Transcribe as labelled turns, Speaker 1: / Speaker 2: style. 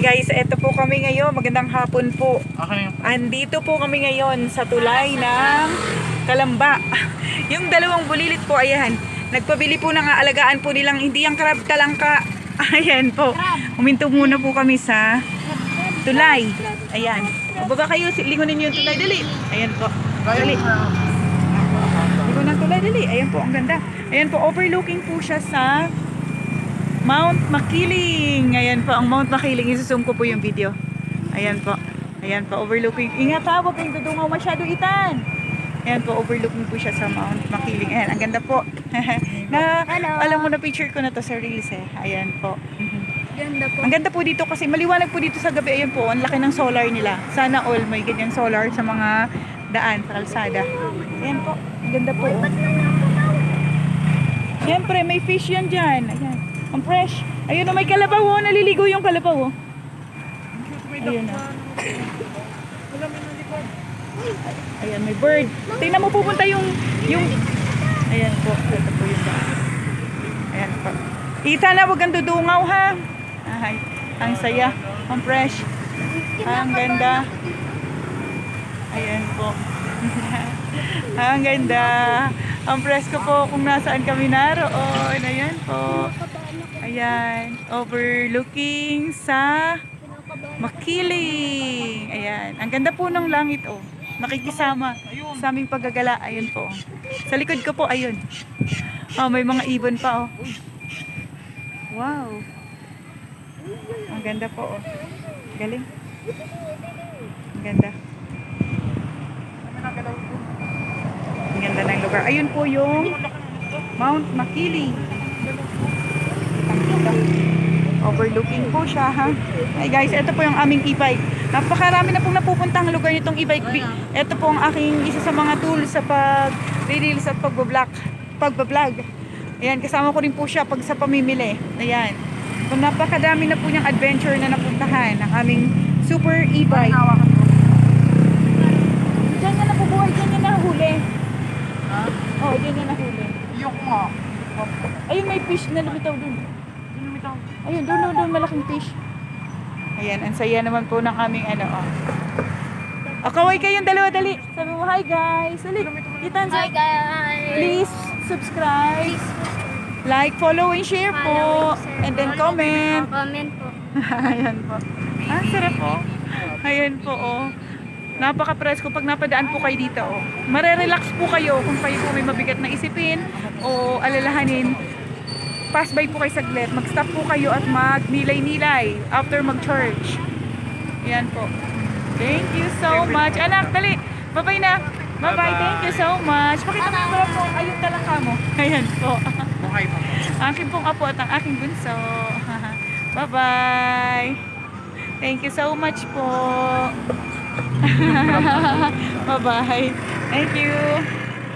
Speaker 1: guys, eto po kami ngayon. Magandang hapon po.
Speaker 2: Okay.
Speaker 1: Andito po kami ngayon sa tulay ng Kalamba. Yung dalawang bulilit po, ayan. Nagpabili po ng aalagaan po nilang hindi ang crab talangka. Ayan po. Huminto muna po kami sa tulay. Ayan. O baba kayo, lingunin niyo yung tulay. Dali. Ayan po. Dali. Lingon ng tulay. Dali. Ayan po, ang ganda. Ayan po, overlooking po siya sa Mount Makiling. Ayan po, ang Mount Makiling. Isusum ko po yung video. Ayan po. Ayan po, overlooking. Ingat ha, huwag kayong dudungaw masyado itan. Ayan po, overlooking po siya sa Mount Makiling. Ayan, ang ganda po. na,
Speaker 3: Hello.
Speaker 1: alam mo na picture ko na to sa Reels eh. Ayan po.
Speaker 3: Ganda po.
Speaker 1: Ang ganda po dito kasi maliwanag po dito sa gabi. Ayan po, ang laki ng solar nila. Sana all may ganyan solar sa mga daan, sa kalsada. Ayan po, ang ganda po. Siyempre, may fish yan dyan. Ayan. Ang fresh. Ayun o, may kalabaw o. Naliligo yung kalabaw o. Ayun o. Ayan, may bird. Tingnan mo pupunta yung, yung, ayan po. Ito po yung daan. Ayan po. Ita na, huwag kang dudungaw ha. Ay, ang saya. Ang fresh. Ang ganda. Ayan po. ang ganda. Ang presko po kung nasaan kami naroon. Ayan po. Ayan. Overlooking sa Makiling. Ayan. Ang ganda po ng langit oh. Nakikisama sa aming paggagala. Ayan po. Sa likod ko po, ayun. Oh, may mga ibon pa oh. Wow. Ang ganda po oh. Galing. Ang ganda. Ang ganda ng lugar. Ayun po yung Mount Makiling. Overlooking po siya ha. Ay guys, ito po yung aming e-bike. Napakarami na pong napupuntang lugar nitong e-bike. Bi- Ito po ang aking isa sa mga tools sa pag-reels at pag-vlog. Pag-vlog. Ayan, kasama ko rin po siya pag sa pamimili. Ayan. Kung napakadami na po niyang adventure na napuntahan ng aming super e-bike. Diyan niya nabubuhay, diyan niya nahuli.
Speaker 2: Ha?
Speaker 1: Oh, diyan niya nahuli.
Speaker 2: Yung nga.
Speaker 1: Ayun, may fish na lumitaw dun. Ayun, doon, doon, doon, malaking fish. Ayan, ang saya naman po ng aming ano, oh. O, kaway kayong dalawa, dali. Sabi mo, hi guys. Dali, kitan
Speaker 3: Hi guys.
Speaker 1: Please subscribe, like, follow, and share po. And then comment.
Speaker 3: Comment po.
Speaker 1: Ayan po. Ah, sarap po. Ayan po, oh. Napaka-presko pag napadaan po kayo dito, oh. Marerelax po kayo kung kayo po may mabigat na isipin o alalahanin. Pass by po kayo saglit. Mag-stop po kayo at magnilay-nilay after mag-charge. Ayan po. Thank you so much. Anak, dali. Bye-bye na. Bye-bye. Thank you so much. Pakita mo yung po. Ayun talaka mo. Ayan po.
Speaker 2: Buhay pa.
Speaker 1: aking pong apo at ang aking bunso. Bye-bye. Thank you so much po. Bye-bye. Thank you.